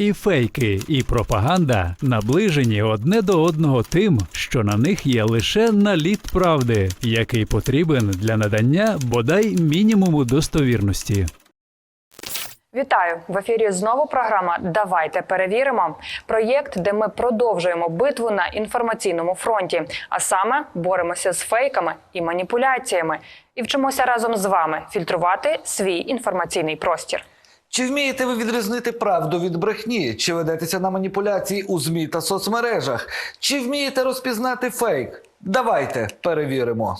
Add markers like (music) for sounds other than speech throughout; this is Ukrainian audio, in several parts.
І фейки, і пропаганда наближені одне до одного тим, що на них є лише наліт правди, який потрібен для надання бодай мінімуму достовірності. Вітаю в ефірі. Знову програма Давайте перевіримо. Проєкт, де ми продовжуємо битву на інформаційному фронті, а саме боремося з фейками і маніпуляціями, і вчимося разом з вами фільтрувати свій інформаційний простір. Чи вмієте ви відрізнити правду від брехні? Чи ведетеся на маніпуляції у ЗМІ та соцмережах? Чи вмієте розпізнати фейк? Давайте перевіримо.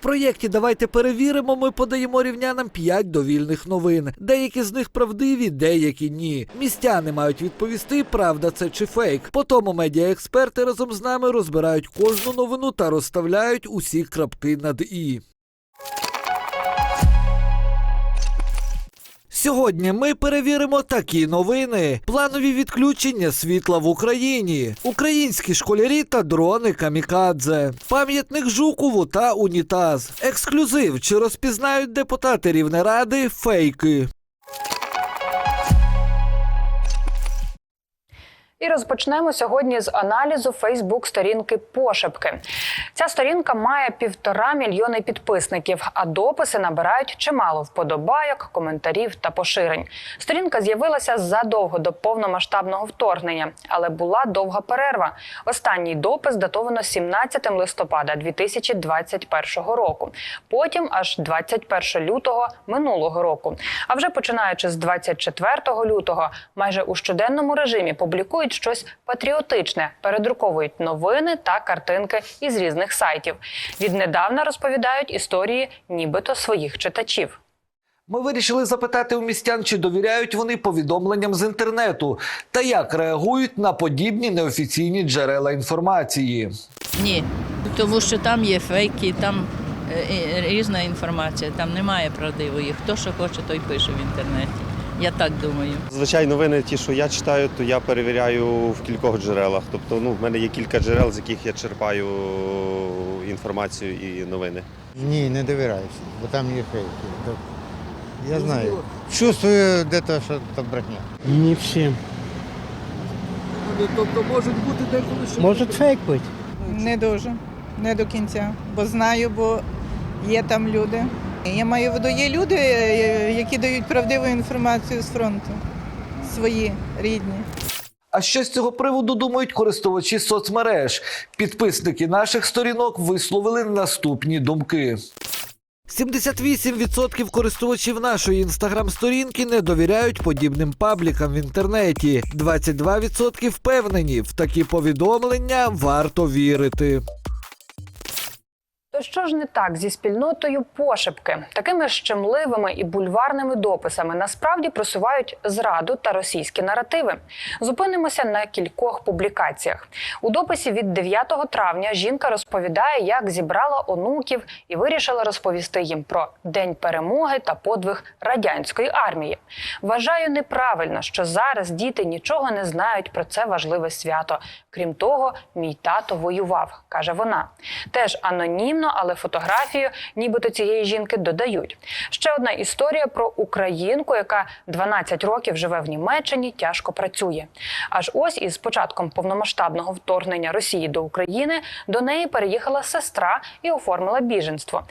Проєкті Давайте перевіримо. Ми подаємо рівнянам 5 довільних новин. Деякі з них правдиві, деякі ні. Містяни мають відповісти, правда це чи фейк. Потім медіаексперти разом з нами розбирають кожну новину та розставляють усі крапки над і. Сьогодні ми перевіримо такі новини: планові відключення світла в Україні, українські школярі та дрони камікадзе, пам'ятник Жукову та унітаз, ексклюзив. Чи розпізнають депутати Рівнеради фейки? І розпочнемо сьогодні з аналізу Фейсбук-сторінки Пошепки. Ця сторінка має півтора мільйони підписників, а дописи набирають чимало вподобайок, коментарів та поширень. Сторінка з'явилася задовго до повномасштабного вторгнення, але була довга перерва. Останній допис датовано 17 листопада 2021 року. Потім аж 21 лютого минулого року. А вже починаючи з 24 лютого, майже у щоденному режимі публікують щось патріотичне, передруковують новини та картинки із різних сайтів. Віднедавна розповідають історії, нібито своїх читачів. Ми вирішили запитати у містян, чи довіряють вони повідомленням з інтернету та як реагують на подібні неофіційні джерела інформації. Ні, тому що там є фейки, там е, е, різна інформація, там немає правдивої. Хто що хоче, той пише в інтернеті. Я так думаю. Звичайно, новини, ті, що я читаю, то я перевіряю в кількох джерелах. Тобто, ну, в мене є кілька джерел, з яких я черпаю інформацію і новини. Ні, не довіряюся, бо там є фейки. Я знаю. Чувствую, де то, що то брехня. Не всі. Тобто можуть бути деколи що Може фейк бути. Не дуже, не до кінця. Бо знаю, бо є там люди. Я маю в виду, є люди, е, які дають правдиву інформацію з фронту. Свої рідні. А що з цього приводу думають користувачі соцмереж? Підписники наших сторінок висловили наступні думки. 78% користувачів нашої інстаграм-сторінки не довіряють подібним паблікам в інтернеті. 22% впевнені, в такі повідомлення варто вірити. Що ж не так зі спільнотою пошепки? Такими щемливими і бульварними дописами насправді просувають зраду та російські наративи. Зупинимося на кількох публікаціях. У дописі від 9 травня жінка розповідає, як зібрала онуків і вирішила розповісти їм про день перемоги та подвиг радянської армії. Вважаю неправильно, що зараз діти нічого не знають про це важливе свято. Крім того, мій тато воював, каже вона. Теж анонімно, але фотографію, нібито цієї жінки додають. Ще одна історія про українку, яка 12 років живе в Німеччині, тяжко працює. Аж ось із початком повномасштабного вторгнення Росії до України до неї переїхала сестра і оформила біженство.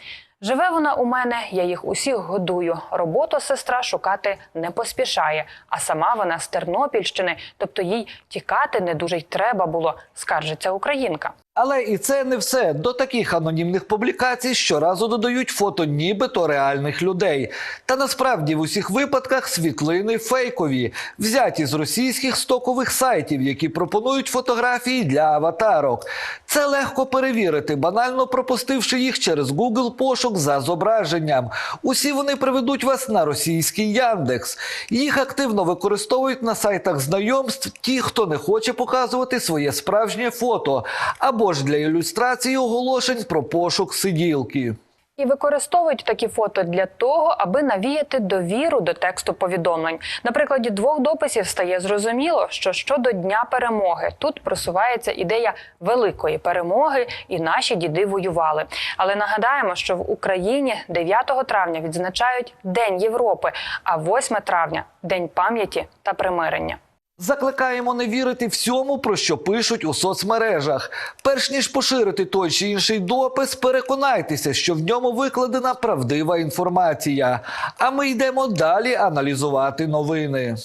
Живе вона у мене, я їх усіх годую. Роботу сестра шукати не поспішає. А сама вона з Тернопільщини, тобто їй тікати не дуже й треба було, скаржиться українка. Але і це не все. До таких анонімних публікацій щоразу додають фото нібито реальних людей. Та насправді в усіх випадках світлини фейкові, взяті з російських стокових сайтів, які пропонують фотографії для аватарок. Це легко перевірити, банально пропустивши їх через Google пошук за зображенням. Усі вони приведуть вас на російський Яндекс. Їх активно використовують на сайтах знайомств ті, хто не хоче показувати своє справжнє фото, або ж для ілюстрації оголошень про пошук сиділки. І використовують такі фото для того, аби навіяти довіру до тексту повідомлень. На прикладі двох дописів стає зрозуміло, що щодо дня перемоги тут просувається ідея великої перемоги, і наші діди воювали. Але нагадаємо, що в Україні 9 травня відзначають День Європи, а 8 травня День пам'яті та примирення. Закликаємо не вірити всьому, про що пишуть у соцмережах. Перш ніж поширити той чи інший допис, переконайтеся, що в ньому викладена правдива інформація. А ми йдемо далі аналізувати новини.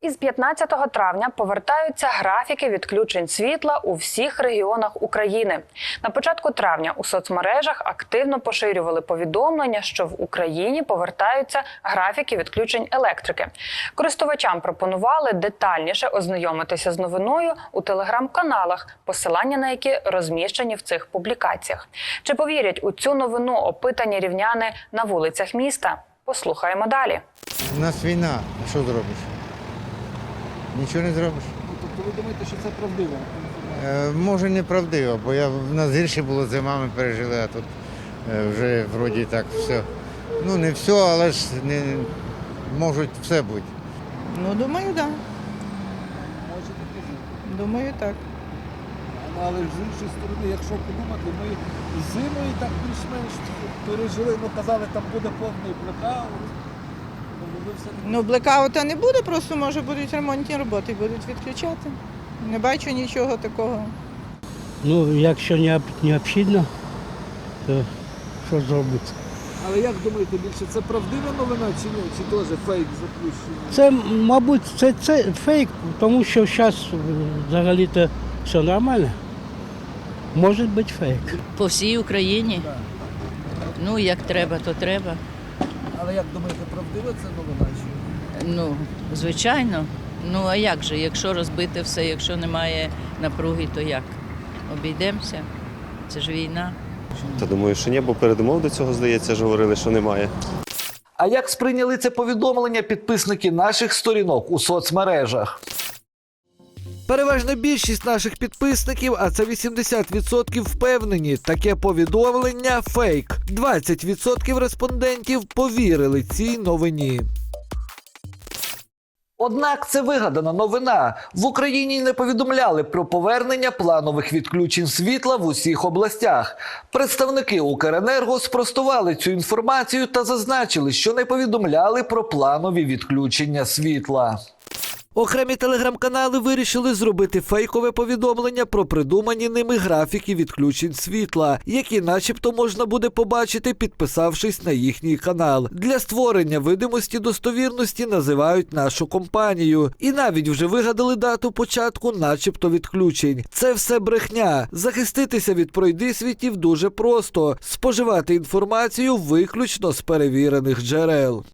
Із 15 травня повертаються графіки відключень світла у всіх регіонах України. На початку травня у соцмережах активно поширювали повідомлення, що в Україні повертаються графіки відключень електрики. Користувачам пропонували детальніше ознайомитися з новиною у телеграм-каналах, посилання на які розміщені в цих публікаціях. Чи повірять у цю новину опитані рівняни на вулицях міста? Послухаємо далі. У нас війна, що зробиш? Нічого не зробиш. Тобто ви думаєте, що це правдиво? Е, може неправдиво, бо я, в нас гірше було зима, ми пережили, а тут е, вже вроді так все. Ну не все, але ж не можуть все бути. Ну, думаю, так. Да. Може таке бути. Думаю, так. Ну, Але з іншої сторони, якщо подумати, ми зимою так більш-менш пережили, ну казали, там буде повний блекаут. Ну, блекаута не буде, просто може будуть ремонтні роботи, будуть відключати. Не бачу нічого такого. Ну, якщо необ- необхідно, то що зробити? Але як думаєте, більше це правдива новина чи ні? Чи теж фейк запущений? Це, мабуть, це, це фейк, тому що зараз взагалі-то все нормально. Може бути фейк. По всій Україні. Ну, як треба, то треба. Але як думаєте, правдива це новина? Ну, звичайно. Ну а як же, якщо розбити все, якщо немає напруги, то як? Обійдемося. Це ж війна. Та думаю, що ні, бо передумов до цього, здається, ж говорили, що немає. А як сприйняли це повідомлення підписники наших сторінок у соцмережах? Переважна більшість наших підписників, а це 80% впевнені, таке повідомлення фейк. 20% респондентів повірили цій новині. Однак це вигадана новина. В Україні не повідомляли про повернення планових відключень світла в усіх областях. Представники Укренерго спростували цю інформацію та зазначили, що не повідомляли про планові відключення світла. Окремі телеграм-канали вирішили зробити фейкове повідомлення про придумані ними графіки відключень світла, які, начебто, можна буде побачити, підписавшись на їхній канал. Для створення видимості достовірності називають нашу компанію, і навіть вже вигадали дату початку, начебто, відключень. Це все брехня. Захиститися від пройдисвітів дуже просто: споживати інформацію виключно з перевірених джерел.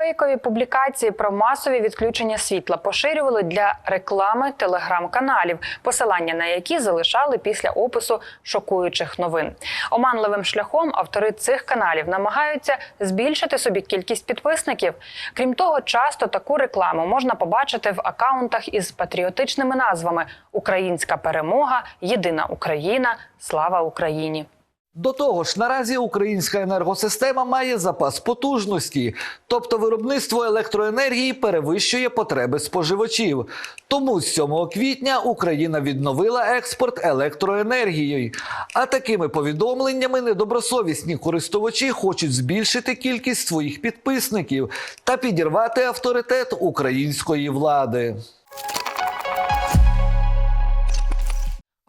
Фейкові публікації про масові відключення світла поширювали для реклами телеграм-каналів, посилання на які залишали після опису шокуючих новин. Оманливим шляхом автори цих каналів намагаються збільшити собі кількість підписників. Крім того, часто таку рекламу можна побачити в акаунтах із патріотичними назвами Українська перемога, Єдина Україна, Слава Україні. До того ж, наразі українська енергосистема має запас потужності, тобто виробництво електроенергії перевищує потреби споживачів. Тому з 7 квітня Україна відновила експорт електроенергії. А такими повідомленнями недобросовісні користувачі хочуть збільшити кількість своїх підписників та підірвати авторитет української влади.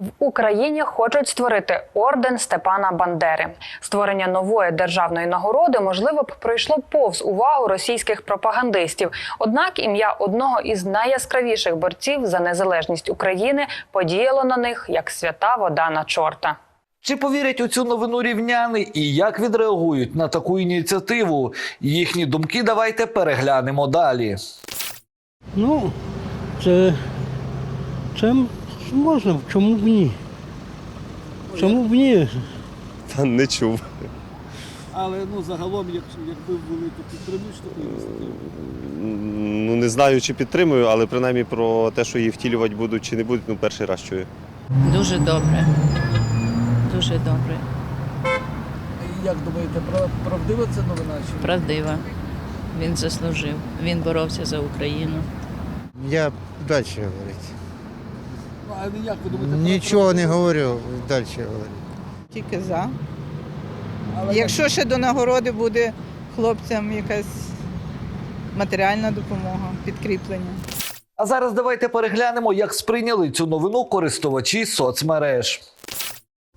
В Україні хочуть створити орден Степана Бандери. Створення нової державної нагороди можливо б пройшло повз увагу російських пропагандистів. Однак ім'я одного із найяскравіших борців за незалежність України подіяло на них як свята вода на чорта. Чи повірять у цю новину рівняни і як відреагують на таку ініціативу? Їхні думки давайте переглянемо далі. Ну, це, це можна, чому б ні? Чому б ні? Та не чув. Але ну загалом, якщо якби ввели, то підтримуєш таку ініціативу? Ну не знаю, чи підтримую, але принаймні про те, що її втілювати будуть чи не будуть, ну перший раз чую. Дуже добре. Дуже добре, Як думаєте, прав- правдива це новина? Чи ні? правдива. Він заслужив. Він боровся за Україну. Я далі говорити. А як ви думаєте? Нічого не говорю, далі говорю. Тільки за. Але Якщо ще до нагороди буде хлопцям якась матеріальна допомога, підкріплення. А зараз давайте переглянемо, як сприйняли цю новину користувачі соцмереж.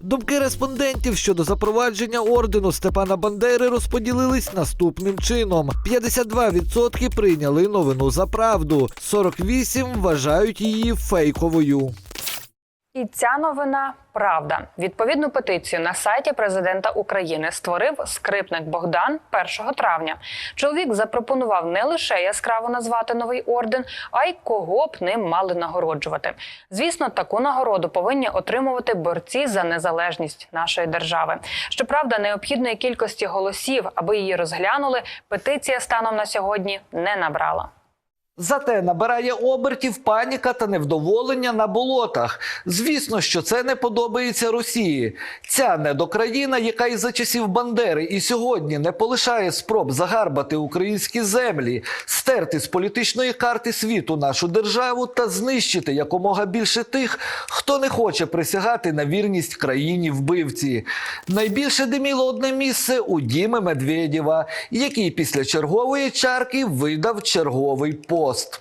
Думки респондентів щодо запровадження ордену Степана Бандери розподілились наступним чином: 52% прийняли новину за правду, 48% вважають її фейковою. І ця новина правда. Відповідну петицію на сайті президента України створив скрипник Богдан 1 травня. Чоловік запропонував не лише яскраво назвати новий орден, а й кого б ним мали нагороджувати. Звісно, таку нагороду повинні отримувати борці за незалежність нашої держави. Щоправда, необхідної кількості голосів, аби її розглянули, петиція станом на сьогодні не набрала. Зате набирає обертів паніка та невдоволення на болотах. Звісно, що це не подобається Росії. Ця недокраїна, яка із за часів Бандери і сьогодні не полишає спроб загарбати українські землі, стерти з політичної карти світу нашу державу та знищити якомога більше тих, хто не хоче присягати на вірність країні вбивці. Найбільше диміло одне місце у Діми Медведєва, який після чергової чарки видав черговий пост.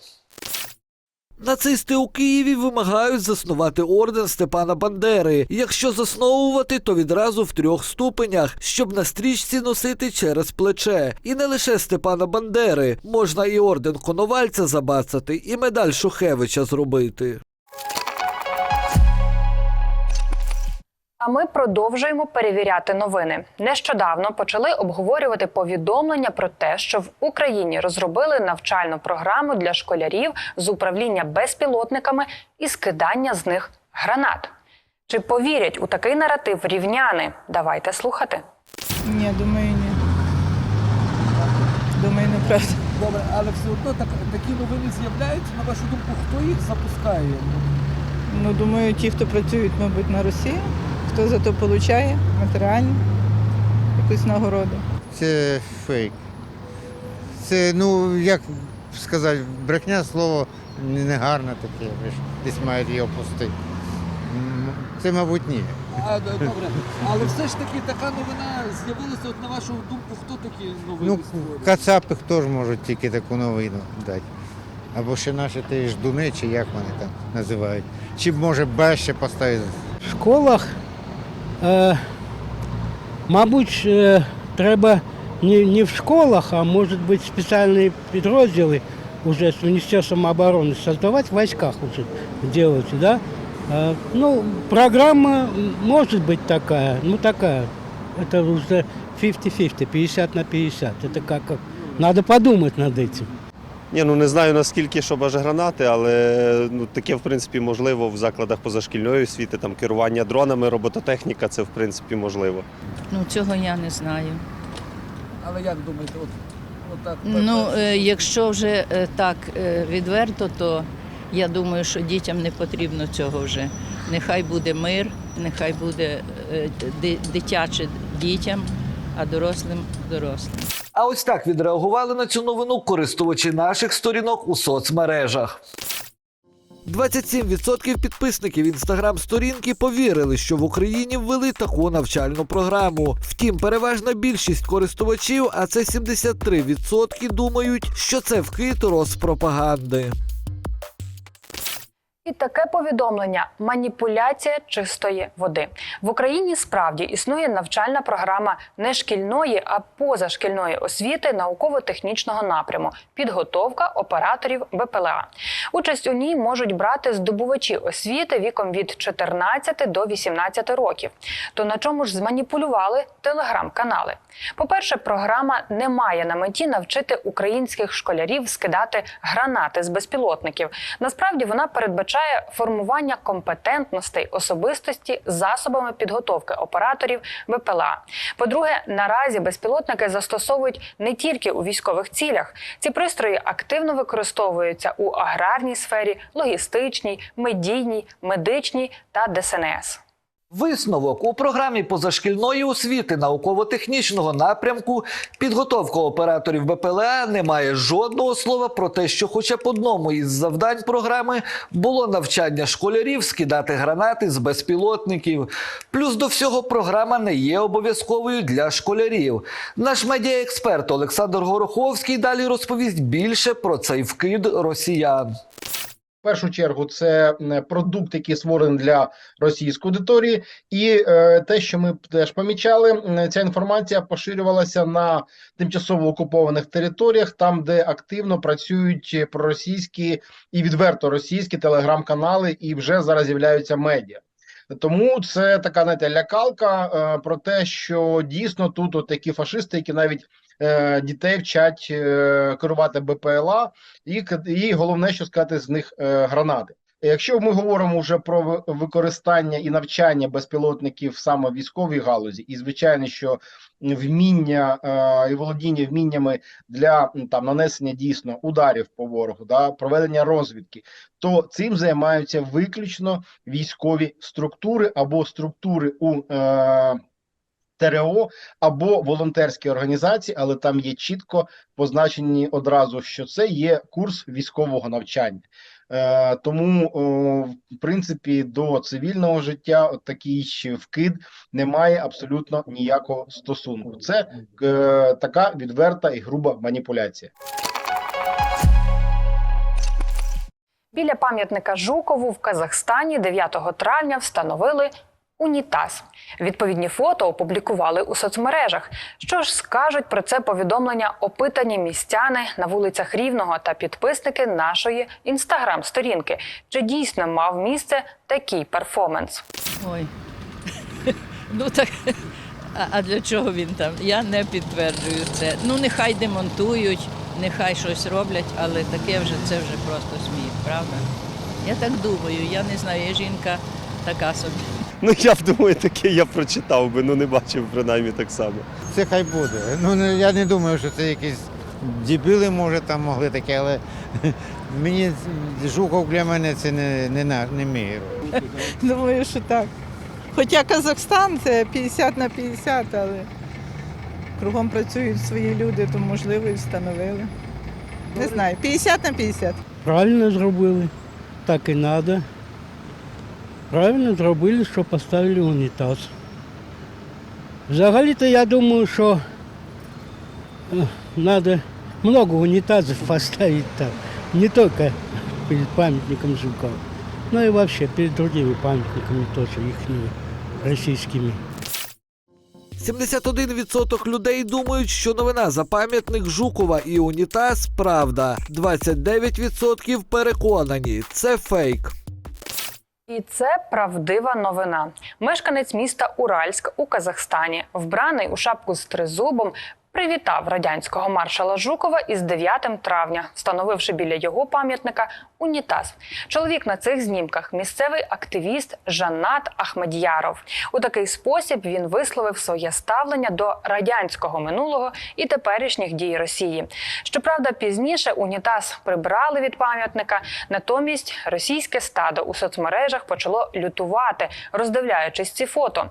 Нацисти у Києві вимагають заснувати орден Степана Бандери. Якщо засновувати, то відразу в трьох ступенях, щоб на стрічці носити через плече. І не лише Степана Бандери, можна і орден Коновальця забацати, і медаль Шухевича зробити. А ми продовжуємо перевіряти новини. Нещодавно почали обговорювати повідомлення про те, що в Україні розробили навчальну програму для школярів з управління безпілотниками і скидання з них гранат. Чи повірять у такий наратив рівняни? Давайте слухати. Ні, думаю, ні. Думаю, неправда. Добре, але все одно так, такі новини з'являються. На вашу думку, хто їх запускає? Ну, думаю, ті, хто працюють, мабуть, на Росії, хто за то отримує матеріальну якусь нагороду. Це фейк. Це, ну, як сказати, брехня слово негарне таке, ви ж десь мають його пустити. Це, мабуть, ні. А, добре. Але все ж таки така новина з'явилася, от на вашу думку, хто такі новини Ну, створює? кацапи теж можуть тільки таку новину дати. Або ще наші ті ждуни, чи як вони там називають. Чи може Б ще поставити. В школах, мабуть, е, треба не, не в школах, а може бути спеціальні підрозділи уже з Міністерством оборони создавать в войсках уже делать, да? Э, ну, программа м, может быть такая, ну такая, это уже 50-50, 50 на 50, это как, как, надо подумать над этим. Ні, ну не знаю наскільки, щоб аж гранати, але ну, таке в принципі можливо в закладах позашкільної освіти, там керування дронами, робототехніка, це в принципі можливо. Ну цього я не знаю. Але як думаєте, от, от так? Ну, е, якщо вже е, так е, відверто, то я думаю, що дітям не потрібно цього вже. Нехай буде мир, нехай буде е, ди- дитяче дітям, а дорослим дорослим. А ось так відреагували на цю новину користувачі наших сторінок у соцмережах. 27% підписників інстаграм-сторінки повірили, що в Україні ввели таку навчальну програму. Втім, переважна більшість користувачів, а це 73%, думають, що це вкид Роспропаганди. І таке повідомлення маніпуляція чистої води в Україні. Справді існує навчальна програма не шкільної, а позашкільної освіти науково-технічного напряму, підготовка операторів БПЛА. Участь у ній можуть брати здобувачі освіти віком від 14 до 18 років. То на чому ж зманіпулювали телеграм-канали? По-перше, програма не має на меті навчити українських школярів скидати гранати з безпілотників. Насправді вона передбачає формування компетентностей особистості засобами підготовки операторів БПЛА. По-друге, наразі безпілотники застосовують не тільки у військових цілях. Ці пристрої активно використовуються у аграрній сфері, логістичній, медійній, медичній та ДСНС. Висновок у програмі позашкільної освіти науково-технічного напрямку підготовка операторів БПЛА не має жодного слова про те, що хоча б одному із завдань програми було навчання школярів скидати гранати з безпілотників. Плюс до всього програма не є обов'язковою для школярів. Наш медіаексперт Олександр Гороховський далі розповість більше про цей вкид росіян. Першу чергу це продукт, який створений для російської аудиторії, і е, те, що ми теж помічали, ця інформація поширювалася на тимчасово окупованих територіях, там, де активно працюють проросійські і відверто російські телеграм-канали, і вже зараз з'являються медіа. Тому це така знаєте, лякалка е, про те, що дійсно тут от такі фашисти, які навіть дітей вчать е, керувати БПЛА, і, і головне, що сказати, з них е, гранати. Якщо ми говоримо вже про використання і навчання безпілотників саме в військовій галузі, і звичайно, що вміння е, і володіння вміннями для там нанесення дійсно ударів по ворогу, да, проведення розвідки, то цим займаються виключно військові структури або структури у е, ТРО або волонтерські організації, але там є чітко позначені одразу, що це є курс військового навчання. Е, тому, о, в принципі, до цивільного життя такий вкид не має абсолютно ніякого стосунку. Це е, така відверта і груба маніпуляція. Біля пам'ятника Жукову в Казахстані 9 травня встановили унітаз. Відповідні фото опублікували у соцмережах. Що ж скажуть про це повідомлення опитані містяни на вулицях Рівного та підписники нашої інстаграм-сторінки? Чи дійсно мав місце такий перформанс? Ой. (laughs) Ну так. А, для чого він там? Я не підтверджую це. Ну, нехай демонтують, нехай щось роблять, але таке вже це вже просто сміх, правда? Я так думаю, я не знаю, я жінка така собі. Ну я б думаю, таке я прочитав би, ну не бачив принаймні так само. Це хай буде. Ну я не думаю, що це якісь дебіли, може, там могли таке, але (laughs) мені Жуков для мене це не, не, не мій герой. Думаю, що так. Хоча Казахстан це 50 на 50, але кругом працюють свої люди, то можливо і встановили. Не знаю, 50 на 50. Правильно зробили, так і треба. Правильно зробили, що поставили унітаз. Взагалі-то я думаю, що треба много унітазів (laughs) поставити там. Не тільки перед пам'ятником Жукова, но і вообще перед другими пам'ятниками теж їхніми російськими. 71% людей думають, що новина за пам'ятник Жукова і унітаз правда. 29% переконані це фейк. І це правдива новина. Мешканець міста Уральськ у Казахстані, вбраний у шапку з тризубом, привітав радянського маршала Жукова із 9 травня, встановивши біля його пам'ятника унітаз. Чоловік на цих знімках місцевий активіст Жаннат Ахмедяров. У такий спосіб він висловив своє ставлення до радянського минулого і теперішніх дій Росії. Щоправда, пізніше унітаз прибрали від пам'ятника. Натомість російське стадо у соцмережах почало лютувати, роздивляючись ці фото.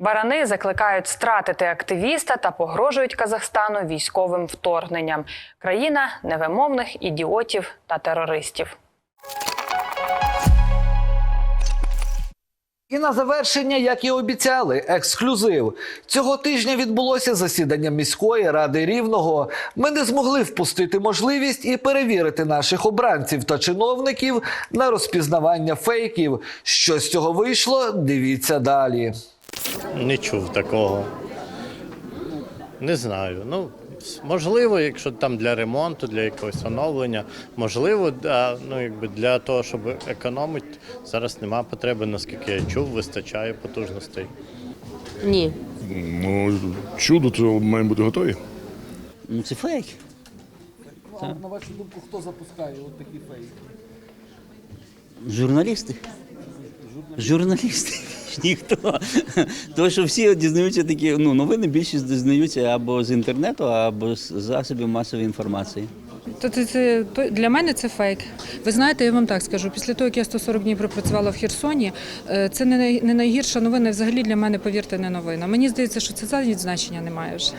Барани закликають стратити активіста та погрожують Казахстану військовим вторгненням. Країна невимовних ідіотів та терористів. І на завершення, як і обіцяли, ексклюзив. Цього тижня відбулося засідання міської ради рівного. Ми не змогли впустити можливість і перевірити наших обранців та чиновників на розпізнавання фейків. Що з цього вийшло? Дивіться далі. Не чув такого. Не знаю. Ну, можливо, якщо там для ремонту, для якогось оновлення, можливо, да, ну, якби для того, щоб економити, зараз нема потреби, наскільки я чув, вистачає потужностей. Ні. Ну, чудо, то маємо бути готові. Ну це фейк. А на вашу думку, хто запускає от такі фейки? Журналісти. Журналісти. (laughs) Ніхто. Тому що всі дізнаються такі, ну, новини більшість дізнаються або з інтернету, або з засобів масової інформації. То це, це для мене це фейк. Ви знаєте, я вам так скажу. Після того, як я 140 днів пропрацювала в Херсоні, е, це не най- не найгірша новина. Взагалі для мене, повірте, не новина. Мені здається, що це взагалі значення немає вже.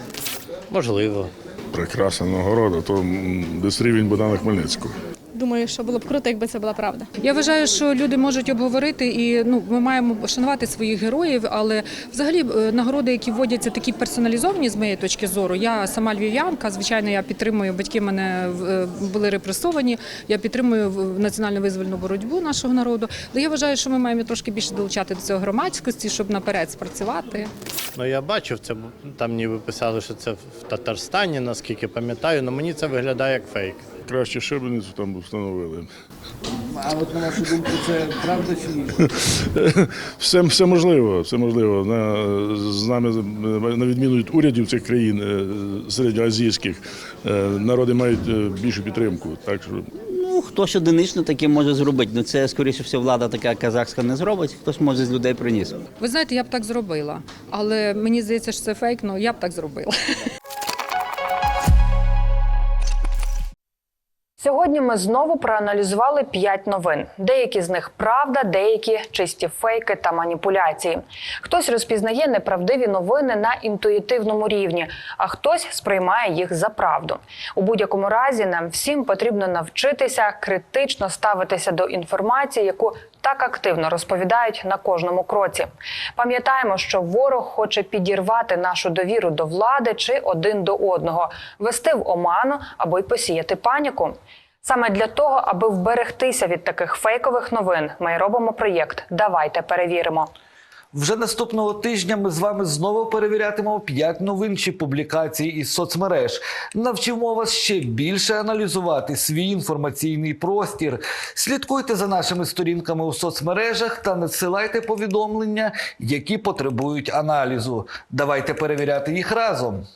Можливо. Прекрасна нагорода, то десь рівень Богдана Хмельницького. Думаю, що було б круто, якби це була правда. Я вважаю, що люди можуть обговорити, і ну ми маємо шанувати своїх героїв. Але взагалі е, нагороди, які вводяться, такі персоналізовані з моєї точки зору. Я сама львів'янка. Звичайно, я підтримую батьки. Мене е, були репресовані. Я підтримую в- національно визвольну боротьбу нашого народу. Але я вважаю, що ми маємо трошки більше долучати до цього громадськості, щоб наперед спрацювати. Ну я бачив це, там ніби писали, що це в Татарстані, наскільки пам'ятаю, але мені це виглядає як фейк. Краще шибеницю там встановили. А от на вашу думку, це правда чи ні? (laughs) Все, все можливо, все можливо. На, з нами, на відміну від урядів цих країн е, середньоазійських, е, народи мають е, більшу підтримку. Так що Ну, хтось одинично таке може зробити. Ну це, скоріше всього, влада така казахська не зробить, хтось може з людей приніс. Ви знаєте, я б так зробила, але мені здається, що це фейк. Ну я б так зробила. (laughs) Сьогодні ми знову проаналізували п'ять новин. Деякі з них правда, деякі чисті фейки та маніпуляції. Хтось розпізнає неправдиві новини на інтуїтивному рівні, а хтось сприймає їх за правду. У будь-якому разі нам всім потрібно навчитися критично ставитися до інформації, яку так активно розповідають на кожному кроці. Пам'ятаємо, що ворог хоче підірвати нашу довіру до влади чи один до одного, вести в оману або й посіяти паніку. Саме для того, аби вберегтися від таких фейкових новин, ми робимо проєкт Давайте перевіримо. Вже наступного тижня ми з вами знову перевірятимемо 5 новин чи публікацій із соцмереж. Навчимо вас ще більше аналізувати свій інформаційний простір. Слідкуйте за нашими сторінками у соцмережах та надсилайте повідомлення, які потребують аналізу. Давайте перевіряти їх разом.